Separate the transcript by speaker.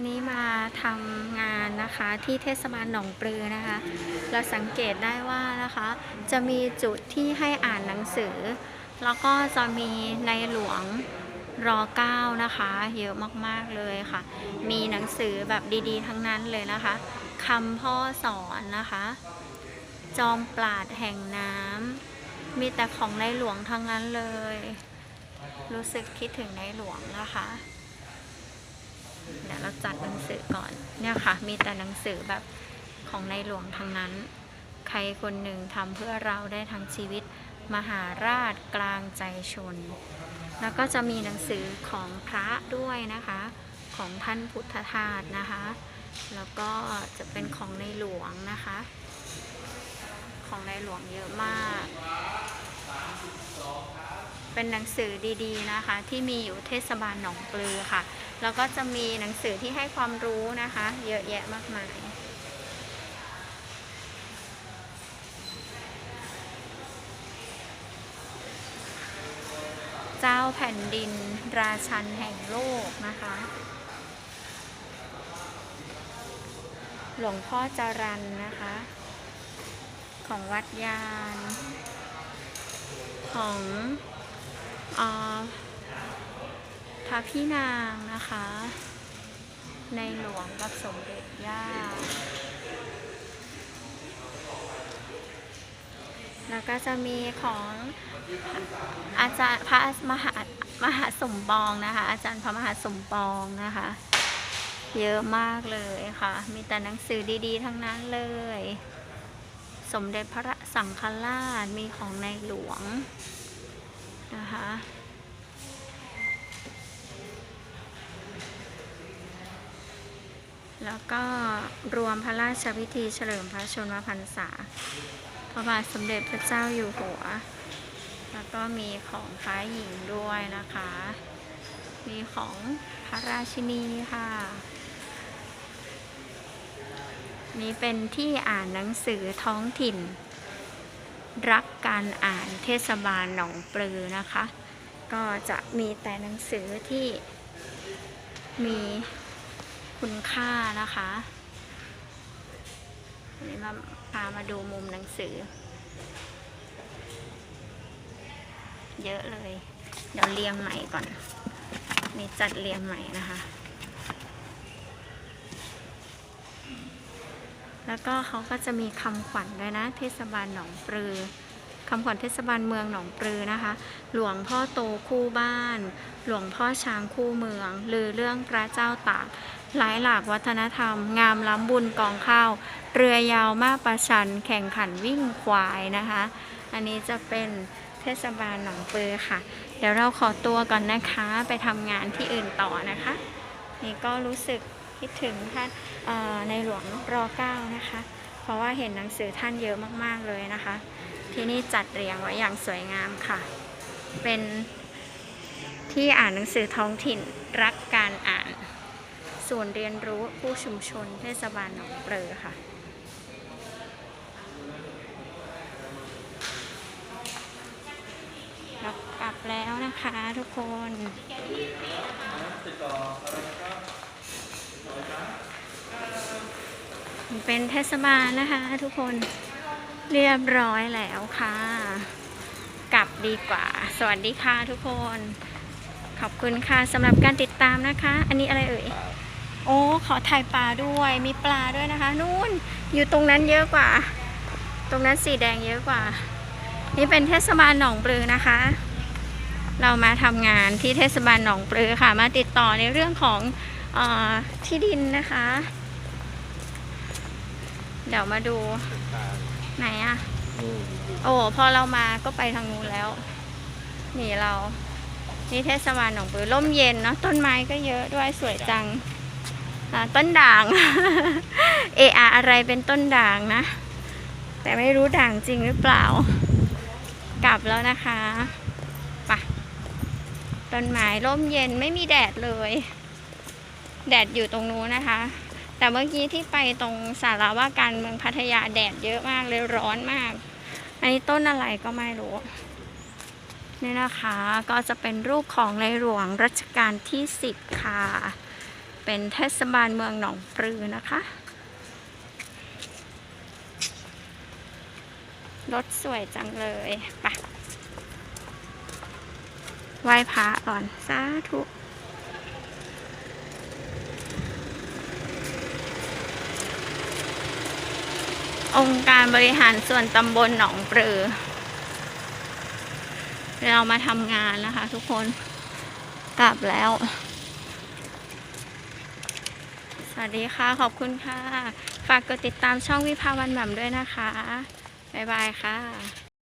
Speaker 1: วันนี้มาทำงานนะคะที่เทศบาลหนองปลือนะคะ เราสังเกตได้ว่านะคะ จะมีจุดที่ให้อ่านหนังสือ แล้วก็จะมีในหลวงรอเก้านะคะ เยอะมากๆเลยค่ะ มีหนังสือแบบดีๆ ทั้งนั้นเลยนะคะคำพ่อสอนนะคะ จอมปราดแห่งน้ำมีแต่ของในหลวงทั้งนั้นเลย รู้สึกคิดถึงในหลวงนะคะ เดี๋ยวเราจัดหนังสือก่อน เนี่ยค่ะ มีแต่หนังสือแบบของในหลวงทั้งนั้น ใครคนหนึ่งทำเพื่อเราได้ทั้งชีวิตมหาราชกลางใจชน แล้วก็จะมีหนังสือของพระด้วยนะคะ ของท่านพุทธทาสนะคะ แล้วก็จะเป็นของในหลวงนะคะ ของในหลวงเยอะมาก เป็นหนังสือดีๆนะคะ ที่มีอยู่เทศบาลหนองปลือค่ะ แล้วก็จะมีหนังสือที่ให้ความรู้นะคะ เยอะแยะมากมายเจ้าแผ่นดินราชันแห่งโลกนะคะ หลวงพ่อจรันนะคะ ของวัดยาน ของ พระพี่นางนะคะ ในหลวงกับสมเด็จย่า แล้วก็จะมีของอาจารย์พระมหามหาสมปองนะคะ อาจารย์พระมหาสมปองนะคะ เยอะมากเลยค่ะ มีแต่หนังสือดีๆ ทั้งนั้นเลย สมเด็จพระสังฆราชมีของในหลวง นะคะแล้วก็รวมพระราชพิธีเฉลิมพระชนมพรรษา พระบาทสมเด็จพระเจ้าอยู่หัว แล้วก็มีของพระหญิงด้วยนะคะ มีของพระราชินีค่ะ นี่เป็นที่อ่านหนังสือท้องถิ่น รักการอ่านเทศบาลหนองปลือนะคะ ก็จะมีแต่หนังสือที่มีคุณค่านะคะนนี้มาพามาดูมุมหนังสือ เยอะเลย เดี๋ยวเรียงใหม่ก่อน มีจัดเรียงใหม่นะคะ แล้วก็เขาก็จะมีคำขวัญด้วยนะ เทศบาลหนองปลือคำขวัญเทศบาลเมืองหนองปลือนะคะ หลวงพ่อโตคู่บ้าน หลวงพ่อช้างคู่เมือง ลือเรื่องพระเจ้าตากหลายหลากวัฒนธรรม งามล้ำบุญกองข้าว เรือยาวมาประชัน แข่งขันวิ่งควายนะคะ อันนี้จะเป็นเทศบาลหนองปลือค่ะ เดี๋ยวเราขอตัวก่อนนะคะ ไปทำงานที่อื่นต่อนะคะ นี่ก็รู้สึก คิดถึงท่านในหลวงรอเก้านะคะ เพราะว่าเห็นหนังสือท่านเยอะมากๆเลยนะคะ ที่นี่จัดเรียงไว้อย่างสวยงามค่ะ เป็นที่อ่านหนังสือท้องถิ่นรักการอ่านศูนย์เรียนรู้ผู้ชุมชนเทศบาลหนองเปลือค่ะเรากลับแล้วนะคะทุกคน เป็นเทศบาลนะคะทุกคนเรียบร้อยแล้วค่ะ กลับดีกว่า สวัสดีค่ะทุกคน ขอบคุณค่ะสำหรับการติดตามนะคะ อันนี้อะไรเอ่ย โอ้ขอถ่ายปลาด้วยมีปลาด้วยนะคะ นู่นอยู่ตรงนั้นเยอะกว่า ตรงนั้นสีแดงเยอะกว่า นี่เป็นเทศบาลหนองปลือนะคะ เรามาทำงานที่เทศบาลหนองปลือค่ะ มาติดต่อในเรื่องของ ที่ดินนะคะ เดี๋ยวมาดูไหนอะโอ้พอเรามาก็ไปทางนู้นแล้ว นี่เรา นี่เทศบาลหนองปลือร่มเย็นเนาะต้นไม้ก็เยอะด้วยสวยจังอ่าต้นด่าง เออะอะไรเป็นต้นด่างนะ แต่ไม่รู้ด่างจริงหรือเปล่า กลับแล้วนะคะไปะต้นไม้ร่มเย็นไม่มีแดดเลย แดดอยู่ตรงนู้นนะคะ แต่เมื่อกี้ที่ไปตรงสาราว่าการเมืองพัทยาแดดเยอะมากเลยร้อนมาก อันนี้ต้นอะไรก็ไม่รู้นี่นะคะก็จะเป็นรูปของในหลวงรัชกาลที่ 10 ค่ะ เป็นเทศบาลเมืองหนองปลือนะคะ รถสวยจังเลยไปไหว้พระก่อน สาธุ องค์การบริหารส่วนตำบลหนองปลือ เรามาทำงานนะคะทุกคน กลับแล้ว สวัสดีค่ะ ขอบคุณค่ะ ฝากกดติดตามช่องวิภาวันแหม่มด้วยนะคะ บ๊ายบายค่ะ